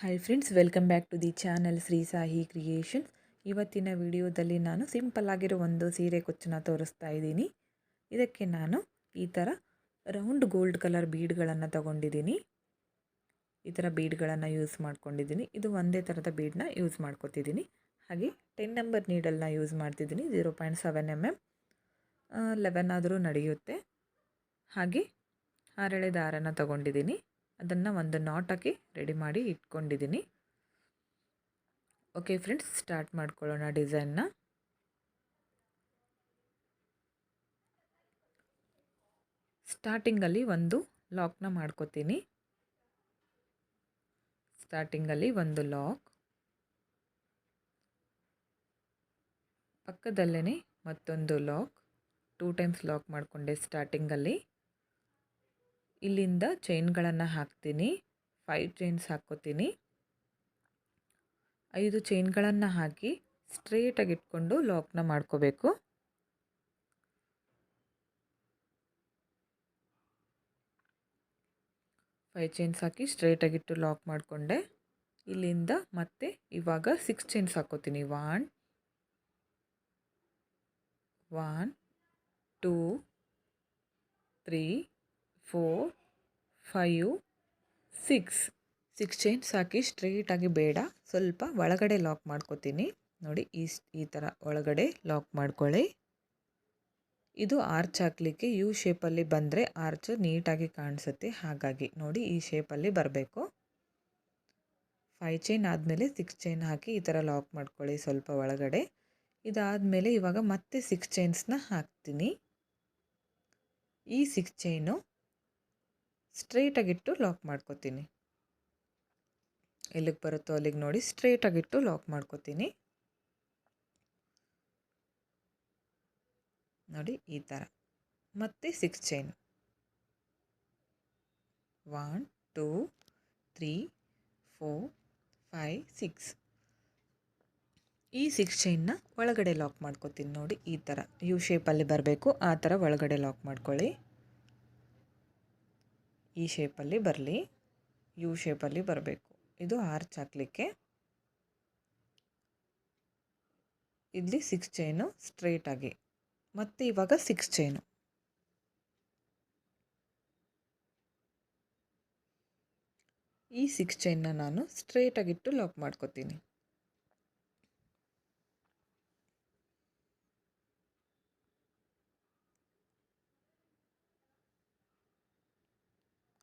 Hi friends welcome back to the channel Shri Sahi creation ಇವತ್ತಿನ ವಿಡಿಯೋದಲ್ಲಿ ನಾನು simple ಆಗಿರೋ ಒಂದು ಸೀರೆ ಕೊಚ್ಚನ್ನು ತೋರಿಸ್ತಾ ಇದ್ದೀನಿ. ಇದಕ್ಕೆ ನಾನು ಈ ಥರ ರೌಂಡ್ ಗೋಲ್ಡ್ ಕಲರ್ ಬೀಡ್ಗಳನ್ನು ತಗೊಂಡಿದ್ದೀನಿ. ಈ ಥರ ಬೀಡ್ಗಳನ್ನು ಯೂಸ್ ಮಾಡ್ಕೊಂಡಿದ್ದೀನಿ. ಇದು ಒಂದೇ ಥರದ ಬೀಡನ್ನ ಯೂಸ್ ಮಾಡ್ಕೊತಿದ್ದೀನಿ. ಹಾಗೆ ಟೆನ್ ನಂಬರ್ ನೀಡಲ್ನ ಯೂಸ್ ಮಾಡ್ತಿದ್ದೀನಿ. Zero point seven M M eleven ಆದರೂ ನಡೆಯುತ್ತೆ. ಹಾಗೆ ಹರಳೆ ದಾರನ ತಗೊಂಡಿದ್ದೀನಿ. ಅದನ್ನು ಒಂದು ನಾಟ್ ಹಾಕಿ ರೆಡಿ ಮಾಡಿ ಇಟ್ಕೊಂಡಿದ್ದೀನಿ ಓಕೆ ಫ್ರೆಂಡ್ಸ್ ಸ್ಟಾರ್ಟ್ ಮಾಡ್ಕೊಳ್ಳೋಣ ಡಿಸೈನ್ನ ಸ್ಟಾರ್ಟಿಂಗಲ್ಲಿ ಒಂದು ಲಾಕ್ನ ಮಾಡ್ಕೋತೀನಿ. ಸ್ಟಾರ್ಟಿಂಗಲ್ಲಿ ಒಂದು ಲಾಕ್ ಪಕ್ಕದಲ್ಲೇ ಮತ್ತೊಂದು ಲಾಕ್ ಟೂ ಟೈಮ್ಸ್ ಲಾಕ್ ಮಾಡಿಕೊಂಡೆ ಸ್ಟಾರ್ಟಿಂಗಲ್ಲಿ ಇಲ್ಲಿಂದ ಚೈನ್ಗಳನ್ನು ಹಾಕ್ತೀನಿ. ಫೈವ್ ಚೈನ್ಸ್ ಹಾಕ್ಕೋತೀನಿ. ಐದು ಚೈನ್ಗಳನ್ನು ಹಾಕಿ ಸ್ಟ್ರೇಟಾಗಿ ಇಟ್ಕೊಂಡು ಲಾಕ್ನ ಮಾಡ್ಕೋಬೇಕು. ಫೈವ್ ಚೈನ್ಸ್ ಹಾಕಿ ಸ್ಟ್ರೇಟಾಗಿಟ್ಟು ಲಾಕ್ ಮಾಡಿಕೊಂಡೆ. ಇಲ್ಲಿಂದ ಮತ್ತೆ ಇವಾಗ ಸಿಕ್ಸ್ ಚೈನ್ಸ್ ಹಾಕೋತೀನಿ one one two three four five six six chains ಹಾಕಿ ಸ್ಟ್ರೈಟಾಗಿ ಬೇಡ. ಸ್ವಲ್ಪ ಒಳಗಡೆ ಲಾಕ್ ಮಾಡ್ಕೋತೀನಿ. ನೋಡಿ, ಈ ಈ ಥರ ಒಳಗಡೆ ಲಾಕ್ ಮಾಡ್ಕೊಳ್ಳಿ. ಇದು ಆರ್ಚ್ ಹಾಕಲಿಕ್ಕೆ ಯು ಶೇಪಲ್ಲಿ ಬಂದರೆ ಆರ್ಚ್ ನೀಟಾಗಿ ಕಾಣಿಸುತ್ತೆ. ಹಾಗಾಗಿ ನೋಡಿ, ಈ ಶೇಪಲ್ಲಿ ಬರಬೇಕು. ಫೈ ಚೈನ್ ಆದಮೇಲೆ ಸಿಕ್ಸ್ ಚೈನ್ ಹಾಕಿ ಈ ಥರ ಲಾಕ್ ಮಾಡ್ಕೊಳ್ಳಿ ಸ್ವಲ್ಪ ಒಳಗಡೆ. ಇದಾದಮೇಲೆ ಇವಾಗ ಮತ್ತೆ ಸಿಕ್ಸ್ ಚೈನ್ಸ್ನ ಹಾಕ್ತೀನಿ. ಈ ಸಿಕ್ಸ್ ಚೈನು ಸ್ಟ್ರೈಟಾಗಿಟ್ಟು ಲಾಕ್ ಮಾಡ್ಕೋತೀನಿ. ಎಲ್ಲಿಗೆ ಬರುತ್ತೋ ಅಲ್ಲಿಗೆ ನೋಡಿ ಸ್ಟ್ರೈಟಾಗಿಟ್ಟು ಲಾಕ್ ಮಾಡ್ಕೋತೀನಿ. ನೋಡಿ ಈ ಥರ. ಮತ್ತೆ six chain one two three four five six ಈ ಸಿಕ್ಸ್ ಚೈನ್ನ ಒಳಗಡೆ ಲಾಕ್ ಮಾಡ್ಕೋತೀನಿ ನೋಡಿ ಈ ಥರ. ಯು ಶೇಪಲ್ಲಿ ಬರಬೇಕು, ಆ ಥರ ಒಳಗಡೆ ಲಾಕ್ ಮಾಡ್ಕೊಳ್ಳಿ. ಈ ಶೇಪಲ್ಲಿ ಬರಲಿ, ಯು ಶೇಪಲ್ಲಿ ಬರಬೇಕು. ಇದು ಆರ್ಚ್ ಹಾಕಲಿಕ್ಕೆ. ಇಲ್ಲಿ ಸಿಕ್ಸ್ ಚೈನು ಸ್ಟ್ರೇಟಾಗಿ ಮತ್ತು ಇವಾಗ ಸಿಕ್ಸ್ ಚೈನು ಈ ಸಿಕ್ಸ್ ಚೈನ್ನ ನಾನು ಸ್ಟ್ರೇಟಾಗಿಟ್ಟು ಲಾಕ್ ಮಾಡ್ಕೋತೀನಿ.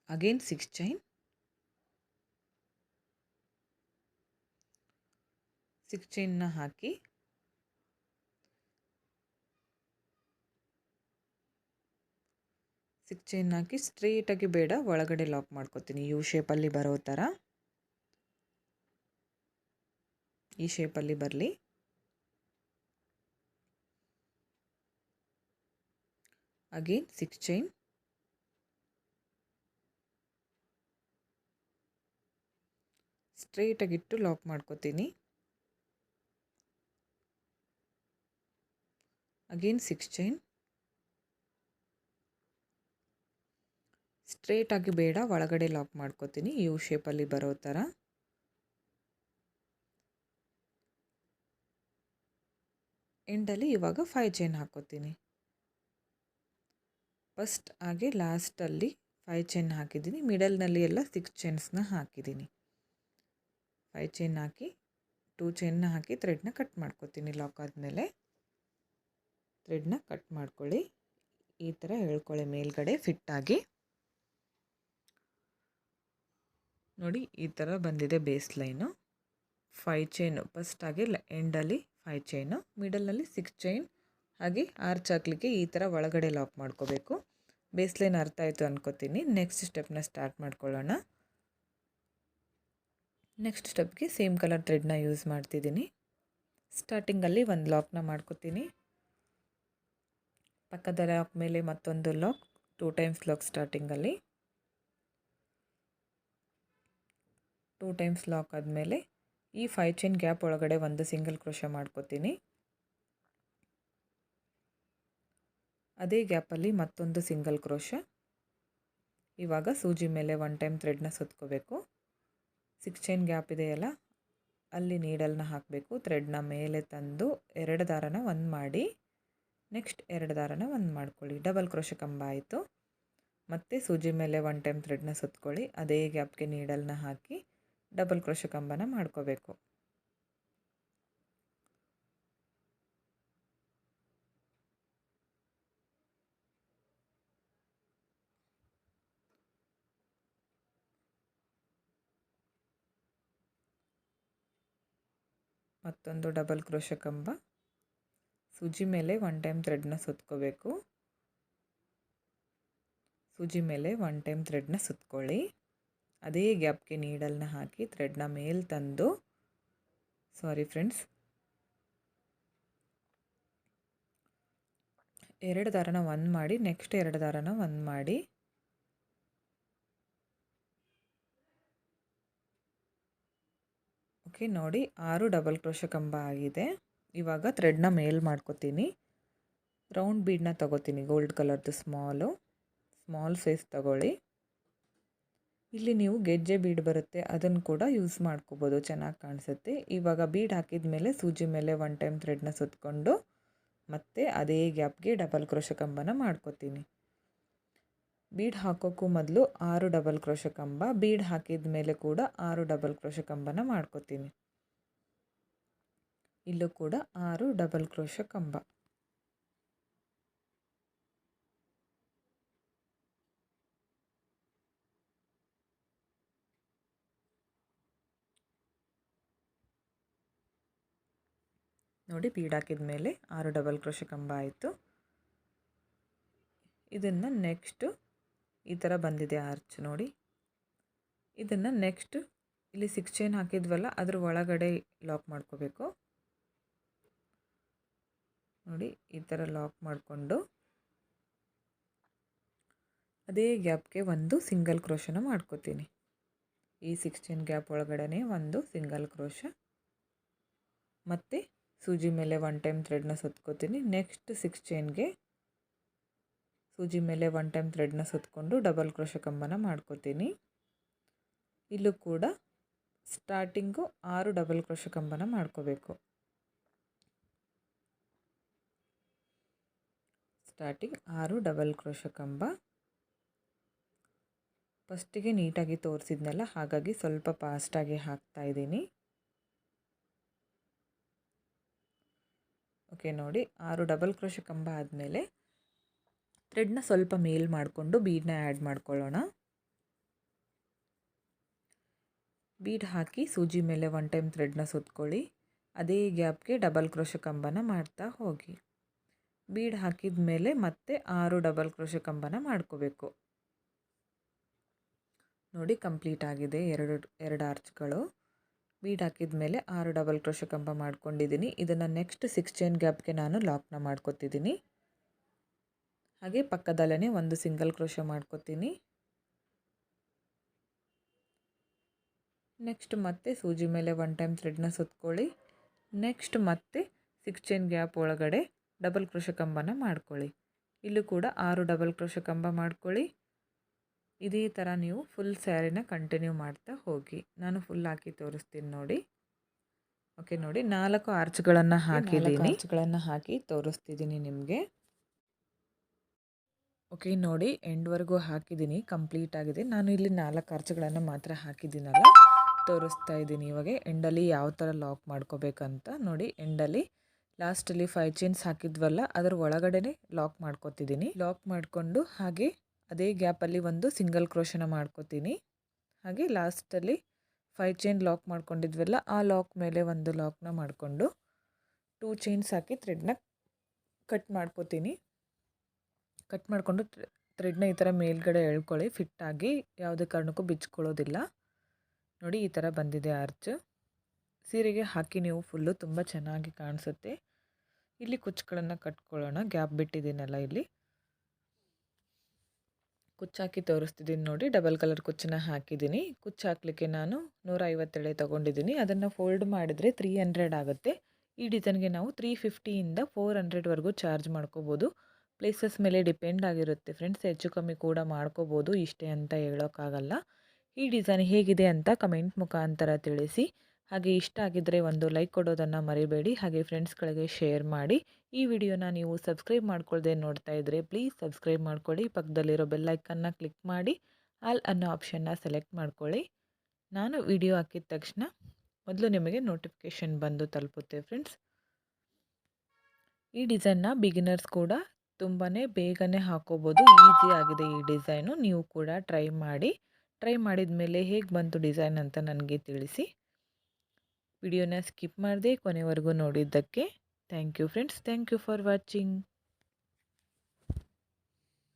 Again six chain. ಸಿಕ್ಸ್ ಚೈನ್ನ ಹಾಕಿ ಸಿಕ್ಸ್ ಚೈನ್ ಹಾಕಿ ಸ್ಟ್ರೇಟಾಗಿ ಬೇಡ. ಒಳಗಡೆ ಲಾಕ್ ಮಾಡ್ಕೋತೀನಿ. ಯು ಶೇಪಲ್ಲಿ ಬರೋ ಥರ ಈ ಶೇಪಲ್ಲಿ ಬರಲಿ. ಅಗೇನ್ ಸಿಕ್ಸ್ ಚೈನ್ ಸ್ಟ್ರೇಟಾಗಿಟ್ಟು ಲಾಕ್ ಮಾಡ್ಕೋತೀನಿ. ಅಗೇನ್ ಸಿಕ್ಸ್ ಚೈನ್ ಸ್ಟ್ರೇಟಾಗಿ ಬೇಡ, ಒಳಗಡೆ ಲಾಕ್ ಮಾಡ್ಕೋತೀನಿ ಯು ಶೇಪಲ್ಲಿ ಬರೋ ಥರ. ಎಂಡಲ್ಲಿ ಇವಾಗ ಫೈವ್ ಚೈನ್ ಹಾಕೋತೀನಿ. ಫಸ್ಟ್ ಹಾಗೆ ಲಾಸ್ಟಲ್ಲಿ ಫೈವ್ ಚೈನ್ ಹಾಕಿದ್ದೀನಿ ಮಿಡಲ್ನಲ್ಲಿ ಎಲ್ಲ ಸಿಕ್ಸ್ ಚೈನ್ಸ್ನ ಹಾಕಿದ್ದೀನಿ. ಫೈವ್ ಚೈನ್ ಹಾಕಿ ಟೂ ಚೈನ್ನ ಹಾಕಿ ಥ್ರೆಡ್ನ ಕಟ್ ಮಾಡ್ಕೋತೀನಿ ಲಾಕ್ ಆದಮೇಲೆ. ಥ್ರೆಡ್ನ ಕಟ್ ಮಾಡ್ಕೊಳ್ಳಿ. ಈ ಥರ ಹೇಳ್ಕೊಳ್ಳಿ ಮೇಲ್ಗಡೆ ಫಿಟ್ಟಾಗಿ ನೋಡಿ ಈ ಥರ ಬಂದಿದೆ ಬೇಸ್ ಲೈನು ಫೈ ಚೈನು ಫಸ್ಟಾಗಿ ಎಂಡಲ್ಲಿ ಫೈ ಚೈನು ಮಿಡಲ್ನಲ್ಲಿ ಸಿಕ್ಸ್ ಚೈನ್ ಹಾಗೆ ಆರ್ಚ್ ಹಾಕ್ಲಿಕ್ಕೆ ಈ ಥರ ಒಳಗಡೆ ಲಾಕ್ ಮಾಡ್ಕೋಬೇಕು. ಬೇಸ್ ಲೈನ್ ಅರ್ಥ ಆಯಿತು ಅನ್ಕೋತೀನಿ. ನೆಕ್ಸ್ಟ್ ಸ್ಟೆಪ್ನ ಸ್ಟಾರ್ಟ್ ಮಾಡ್ಕೊಳ್ಳೋಣ. ನೆಕ್ಸ್ಟ್ ಸ್ಟೆಪ್ಗೆ ಸೇಮ್ ಕಲರ್ ಥ್ರೆಡ್ನ ಯೂಸ್ ಮಾಡ್ತಿದ್ದೀನಿ. ಸ್ಟಾರ್ಟಿಂಗಲ್ಲಿ ಒಂದು ಲಾಕ್ನ ಮಾಡ್ಕೋತೀನಿ. ಪಕ್ಕದ ಲಾಕ್ ಮೇಲೆ ಮತ್ತೊಂದು ಲಾಕ್ ಟೂ ಟೈಮ್ಸ್ ಲಾಕ್ ಸ್ಟಾರ್ಟಿಂಗಲ್ಲಿ ಟೂ ಟೈಮ್ಸ್ ಲಾಕ್ ಆದಮೇಲೆ ಈ ಫೈವ್ ಚೈನ್ ಗ್ಯಾಪ್ ಒಳಗಡೆ ಒಂದು ಸಿಂಗಲ್ ಕ್ರೋಶ ಮಾಡ್ಕೋತೀನಿ. ಅದೇ ಗ್ಯಾಪಲ್ಲಿ ಮತ್ತೊಂದು ಸಿಂಗಲ್ ಕ್ರೋಶ ಇವಾಗ ಸೂಜಿ ಮೇಲೆ ಒನ್ ಟೈಮ್ ಥ್ರೆಡ್ನ ಸುತ್ಕೋಬೇಕು. ಸಿಕ್ಸ್ ಚೈನ್ ಗ್ಯಾಪ್ ಇದೆಯಲ್ಲ ಅಲ್ಲಿ ನೀಡಲ್ನ ಹಾಕಬೇಕು. ಥ್ರೆಡ್ನ ಮೇಲೆ ತಂದು ಎರಡು ದಾರನ ಒಂದು ಮಾಡಿ, ನೆಕ್ಸ್ಟ್ ಎರಡು ದಾರನ ಒಂದು ಮಾಡ್ಕೊಳ್ಳಿ. ಡಬಲ್ ಕ್ರೋಶ ಕಂಬ ಆಯಿತು. ಮತ್ತು ಸೂಜಿ ಮೇಲೆ ಒನ್ ಟೈಮ್ ಥ್ರೆಡ್ನ ಸುತ್ಕೊಳ್ಳಿ. ಅದೇ ಗ್ಯಾಪ್ಗೆ ನೀಡಲ್ನ ಹಾಕಿ ಡಬಲ್ ಕ್ರೋಶ ಕಂಬನ ಮಾಡ್ಕೋಬೇಕು. ಮತ್ತೊಂದು ಡಬಲ್ ಕ್ರೋಶ ಕಂಬ. ಸೂಜಿ ಮೇಲೆ ಒನ್ ಟೈಮ್ ಥ್ರೆಡ್ನ ಸುತ್ಕೋಬೇಕು. ಸೂಜಿ ಮೇಲೆ ಒನ್ ಟೈಮ್ ಥ್ರೆಡ್ನ ಸುತ್ಕೊಳ್ಳಿ. ಅದೇ ಗ್ಯಾಪ್ಗೆ ನೀಡಲ್ನ ಹಾಕಿ ಥ್ರೆಡ್ನ ಮೇಲೆ ತಂದು. ಸಾರಿ ಫ್ರೆಂಡ್ಸ್ ಎರಡು ದಾರನ ಒಂದು ಮಾಡಿ ನೆಕ್ಸ್ಟ್ ಎರಡು ದಾರನ ಒಂದು ಮಾಡಿ. ಓಕೆ, ನೋಡಿ, ಆರು ಡಬಲ್ ಕ್ರೋಶ ಕಂಬ ಆಗಿದೆ. ಇವಾಗ ಥ್ರೆಡ್ನ ಮೇಲ್ ಮಾಡ್ಕೋತೀನಿ. ರೌಂಡ್ ಬೀಡನ್ನ ತಗೋತೀನಿ ಗೋಲ್ಡ್ ಕಲರ್ದು ಸ್ಮಾಲು ಸ್ಮಾಲ್ ಸೈಜ್ ತಗೊಳ್ಳಿ. ಇಲ್ಲಿ ನೀವು ಗೆಜ್ಜೆ ಬೀಡ್ ಬರುತ್ತೆ, ಅದನ್ನು ಕೂಡ ಯೂಸ್ ಮಾಡ್ಕೋಬೋದು, ಚೆನ್ನಾಗಿ ಕಾಣಿಸುತ್ತೆ. ಇವಾಗ ಬೀಡ್ ಹಾಕಿದ ಮೇಲೆ ಸೂಜಿ ಮೇಲೆ ಒನ್ ಟೈಮ್ ಥ್ರೆಡ್ನ ಸುತ್ತಕೊಂಡು ಮತ್ತೆ ಅದೇ ಗ್ಯಾಪ್ಗೆ ಡಬಲ್ ಕ್ರೋಶ ಕಂಬನ ಮಾಡ್ಕೋತೀನಿ. ಬೀಡ್ ಹಾಕೋಕ್ಕೂ ಮೊದಲು ಆರು ಡಬಲ್ ಕ್ರೋಶ ಕಂಬ ಬೀಡ್ ಹಾಕಿದ ಮೇಲೆ ಕೂಡ ಆರು ಡಬಲ್ ಕ್ರೋಶ ಕಂಬನ ಮಾಡ್ಕೋತೀನಿ. ಇಲ್ಲೂ ಕೂಡ ಆರು ಡಬಲ್ ಕ್ರೋಶ ಕಂಬ ನೋಡಿ ಬೀಡ್ ಹಾಕಿದ ಮೇಲೆ ಆರು ಡಬಲ್ ಕ್ರೋಶ ಕಂಬ ಆಯಿತು. ಇದನ್ನು ನೆಕ್ಸ್ಟು ಈ ಥರ ಬಂದಿದೆ ಆರ್ಚ್ ನೋಡಿ. ಇದನ್ನು ನೆಕ್ಸ್ಟ್ ಇಲ್ಲಿ ಸಿಕ್ಸ್ ಚೈನ್ ಹಾಕಿದ್ವಲ್ಲ, ಅದ್ರ ಒಳಗಡೆ ಲಾಕ್ ಮಾಡ್ಕೋಬೇಕು. ನೋಡಿ, ಈ ಥರ ಲಾಕ್ ಮಾಡಿಕೊಂಡು. ಅದೇ ಗ್ಯಾಪ್ಗೆ ಒಂದು ಸಿಂಗಲ್ ಕ್ರೋಶನ ಮಾಡ್ಕೋತೀನಿ. ಈ ಸಿಕ್ಸ್ ಚೈನ್ ಗ್ಯಾಪ್ ಒಳಗಡೆ ಒಂದು ಸಿಂಗಲ್ ಕ್ರೋಶ ಮತ್ತು ಸೂಜಿ ಮೇಲೆ ಒನ್ ಟೈಮ್ ಥ್ರೆಡ್ನ ಸುತ್ಕೋತೀನಿ. ನೆಕ್ಸ್ಟ್ ಸಿಕ್ಸ್ ಚೈನ್ಗೆ ಸೂಜಿ ಮೇಲೆ ಒನ್ ಟೈಮ್ ಥ್ರೆಡ್ನ ಸುತ್ತಕೊಂಡು ಡಬಲ್ ಕ್ರೋಶ ಕಂಬನ ಮಾಡ್ಕೋತೀನಿ. ಇಲ್ಲೂ ಕೂಡ ಸ್ಟಾರ್ಟಿಂಗು ಆರು ಡಬಲ್ ಕ್ರೋಶ ಕಂಬನ ಮಾಡ್ಕೋಬೇಕು. ಸ್ಟಾರ್ಟಿಂಗ್ ಆರು ಡಬಲ್ ಕ್ರೋಶ ಕಂಬ. ಫಸ್ಟಿಗೆ ನೀಟಾಗಿ ತೋರಿಸಿದ್ನಲ್ಲ, ಹಾಗಾಗಿ ಸ್ವಲ್ಪ ಫಾಸ್ಟಾಗಿ ಹಾಕ್ತಾ ಇದ್ದೀನಿ. ಓಕೆ ನೋಡಿ, ಆರು ಡಬಲ್ ಕ್ರೋಶ ಕಂಬ ಆದಮೇಲೆ ಥ್ರೆಡ್ನ ಸ್ವಲ್ಪ ಮೇಲ್ ಮಾಡಿಕೊಂಡು ಬೀಡನ್ನ ಆ್ಯಡ್ ಮಾಡ್ಕೊಳ್ಳೋಣ. ಬೀಡ್ ಹಾಕಿ ಸೂಜಿ ಮೇಲೆ ಒನ್ ಟೈಮ್ ಥ್ರೆಡ್ನ ಸುತ್ಕೊಳ್ಳಿ. ಅದೇ ಗ್ಯಾಪ್ಗೆ ಡಬಲ್ ಕ್ರೋಶ ಕಂಬನ ಮಾಡ್ತಾ ಹೋಗಿ. ಬೀಡ್ ಹಾಕಿದ ಮೇಲೆ ಮತ್ತೆ ಆರು ಡಬಲ್ ಕ್ರೋಶ ಕಂಬನ ಮಾಡ್ಕೋಬೇಕು. ನೋಡಿ ಕಂಪ್ಲೀಟ್ ಆಗಿದೆ ಎರಡು ಎರಡು ಆರ್ಚ್ಗಳು ಬೀಡ್ ಹಾಕಿದ ಮೇಲೆ ಆರು ಡಬಲ್ ಕ್ರೋಶ ಕಂಬ ಮಾಡ್ಕೊಂಡಿದ್ದೀನಿ. ಇದನ್ನು ನೆಕ್ಸ್ಟ್ ಸಿಕ್ಸ್ ಚೈನ್ ಗ್ಯಾಪ್ಗೆ ನಾನು ಲಾಕ್ನ ಮಾಡ್ಕೊತಿದ್ದೀನಿ. ಹಾಗೆ ಪಕ್ಕದಲ್ಲೇ ಒಂದು ಸಿಂಗಲ್ ಕ್ರೋಶ ಮಾಡ್ಕೊತೀನಿ. ನೆಕ್ಸ್ಟ್ ಮತ್ತೆ ಸೂಜಿ ಮೇಲೆ ಒನ್ ಟೈಮ್ ಥ್ರೆಡ್ನ ಸುತ್ಕೊಳ್ಳಿ. ನೆಕ್ಸ್ಟ್ ಮತ್ತೆ ಸಿಕ್ಸ್ ಚೈನ್ ಗ್ಯಾಪ್ ಒಳಗಡೆ ಡಬಲ್ ಕ್ರೋಶ ಕಂಬನ ಮಾಡ್ಕೊಳ್ಳಿ. ಇಲ್ಲೂ ಕೂಡ ಆರು ಡಬಲ್ ಕ್ರೋಶ ಕಂಬ ಮಾಡ್ಕೊಳ್ಳಿ. ಇದೇ ಥರ ನೀವು ಫುಲ್ ಸ್ಯಾರಿನ ಕಂಟಿನ್ಯೂ ಮಾಡ್ತಾ ಹೋಗಿ. ನಾನು ಫುಲ್ ಹಾಕಿ ತೋರಿಸ್ತೀನಿ ನೋಡಿ. ಓಕೆ ನೋಡಿ ನಾಲ್ಕು ಆರ್ಚ್ಗಳನ್ನು ಹಾಕಿದ್ದೀನಿ. ಆರ್ಚ್ಗಳನ್ನು ಹಾಕಿ ತೋರಿಸ್ತಿದ್ದೀನಿ ನಿಮಗೆ. ಓಕೆ ನೋಡಿ ಎಂಡ್ವರೆಗೂ ಹಾಕಿದ್ದೀನಿ ಕಂಪ್ಲೀಟ್ ಆಗಿದೆ. ನಾನು ಇಲ್ಲಿ ನಾಲ್ಕು ಖರ್ಚುಗಳನ್ನು ಮಾತ್ರ ಹಾಕಿದ್ದೀನಲ್ಲ, ತೋರಿಸ್ತಾ ಇದ್ದೀನಿ ಇವಾಗ. ಎಂಡಲ್ಲಿ ಯಾವ ಥರ ಲಾಕ್ ಮಾಡ್ಕೋಬೇಕಂತ. ನೋಡಿ ಎಂಡಲ್ಲಿ ಲಾಸ್ಟಲ್ಲಿ ಫೈವ್ ಚೈನ್ಸ್ ಹಾಕಿದ್ವಲ್ಲ, ಅದರ ಒಳಗಡೆ ಲಾಕ್ ಮಾಡ್ಕೋತಿದ್ದೀನಿ. ಲಾಕ್ ಮಾಡಿಕೊಂಡು ಹಾಗೆ ಅದೇ ಗ್ಯಾಪಲ್ಲಿ ಒಂದು ಸಿಂಗಲ್ ಕ್ರೋಶನ ಮಾಡ್ಕೋತೀನಿ. ಹಾಗೆ ಲಾಸ್ಟಲ್ಲಿ ಫೈವ್ ಚೈನ್ ಲಾಕ್ ಮಾಡ್ಕೊಂಡಿದ್ವಲ್ಲ, ಆ ಲಾಕ್ ಮೇಲೆ ಒಂದು ಲಾಕ್ನ ಮಾಡಿಕೊಂಡು ಟೂ ಚೈನ್ಸ್ ಹಾಕಿ ಥ್ರೆಡ್ನ ಕಟ್ ಮಾಡ್ಕೋತೀನಿ. ಕಟ್ ಮಾಡಿಕೊಂಡು ಥ್ರೆಡ್ನ ಈ ಥರ ಮೇಲ್ಗಡೆ ಎಳ್ಕೊಳ್ಳಿ. ಫಿಟ್ಟಾಗಿ ಯಾವುದೇ ಕಾರಣಕ್ಕೂ ಬಿಚ್ಕೊಳ್ಳೋದಿಲ್ಲ. ನೋಡಿ ಈ ಥರ ಬಂದಿದೆ ಆರ್ಚ್. ಸೀರೆಗೆ ಹಾಕಿ ನೀವು ಫುಲ್ಲು ತುಂಬ ಚೆನ್ನಾಗಿ ಕಾಣಿಸುತ್ತೆ. ಇಲ್ಲಿ ಕುಚ್ಚುಗಳನ್ನು ಕಟ್ಕೊಳ್ಳೋಣ. ಗ್ಯಾಪ್ ಬಿಟ್ಟಿದ್ದೀನಲ್ಲ ಇಲ್ಲಿ. ಕುಚ್ಚಾಕಿ ತೋರಿಸ್ತಿದ್ದೀನಿ ನೋಡಿ. ಡಬಲ್ ಕಲರ್ ಕುಚ್ಚನ್ನ ಹಾಕಿದ್ದೀನಿ ಕುಚ್ಚು ಹಾಕಲಿಕ್ಕೆ ನಾನು ನೂರ ಐವತ್ತೆಳೆ ತೊಗೊಂಡಿದ್ದೀನಿ ಅದನ್ನು ಫೋಲ್ಡ್ ಮಾಡಿದರೆ ತ್ರೀ ಹಂಡ್ರೆಡ್ ಆಗುತ್ತೆ. ಈ ಡಿಸೈನ್ಗೆ ನಾವು ತ್ರೀ ಫಿಫ್ಟಿಯಿಂದ ಫೋರ್ ಹಂಡ್ರೆಡ್ವರೆಗೂ ಚಾರ್ಜ್ ಮಾಡ್ಕೋಬೋದು. ಪ್ಲೇಸಸ್ ಮೇಲೆ ಡಿಪೆಂಡ್ ಆಗಿರುತ್ತೆ. ಫ್ರೆಂಡ್ಸ್ ಹೆಚ್ಚು ಕಮ್ಮಿ ಕೂಡ ಮಾಡ್ಕೋಬೋದು ಇಷ್ಟೇ ಅಂತ ಹೇಳೋಕ್ಕಾಗಲ್ಲ. ಈ ಡಿಸೈನ್ ಹೇಗಿದೆ ಅಂತ ಕಮೆಂಟ್ ಮುಖಾಂತರ ತಿಳಿಸಿ. ಹಾಗೆ ಇಷ್ಟ ಆಗಿದ್ದರೆ ಒಂದು ಲೈಕ್ ಕೊಡೋದನ್ನು ಮರಿಬೇಡಿ. ಹಾಗೆ ಫ್ರೆಂಡ್ಸ್ಗಳಿಗೆ ಶೇರ್ ಮಾಡಿ. ಈ ವಿಡಿಯೋನ ನೀವು ಸಬ್ಸ್ಕ್ರೈಬ್ ಮಾಡ್ಕೊಳ್ಳದೆ ನೋಡ್ತಾ ಇದ್ದರೆ ಪ್ಲೀಸ್ ಸಬ್ಸ್ಕ್ರೈಬ್ ಮಾಡ್ಕೊಳ್ಳಿ. ಪಕ್ಕದಲ್ಲಿರೋ ಬೆಲ್ಲೈಕನ್ನ ಕ್ಲಿಕ್ ಮಾಡಿ. ಆಲ್ ಅನ್ನೋ ಆಪ್ಷನ್ನ ಸೆಲೆಕ್ಟ್ ಮಾಡ್ಕೊಳ್ಳಿ. ನಾನು ವಿಡಿಯೋ ಹಾಕಿದ ತಕ್ಷಣ ಮೊದಲು ನಿಮಗೆ ನೋಟಿಫಿಕೇಷನ್ ಬಂದು ತಲುಪುತ್ತೆ ಫ್ರೆಂಡ್ಸ್ ಈ ಡಿಸೈನ್ನ ಬಿಗಿನರ್ಸ್ ಕೂಡ ತುಂಬಾ ಬೇಗನೆ ಹಾಕೋಬೋದು. ಈಸಿ ಆಗಿದೆ ಈ ಡಿಸೈನು. ನೀವು ಕೂಡ ಟ್ರೈ ಮಾಡಿ. ಟ್ರೈ ಮಾಡಿದ ಮೇಲೆ ಹೇಗೆ ಬಂತು ಡಿಸೈನ್ ಅಂತ ನನಗೆ ತಿಳಿಸಿ. ವಿಡಿಯೋನ ಸ್ಕಿಪ್ ಮಾಡದೆ ಕೊನೆವರೆಗೂ ನೋಡಿದ್ದಕ್ಕೆ thank you friends. Thank you for watching.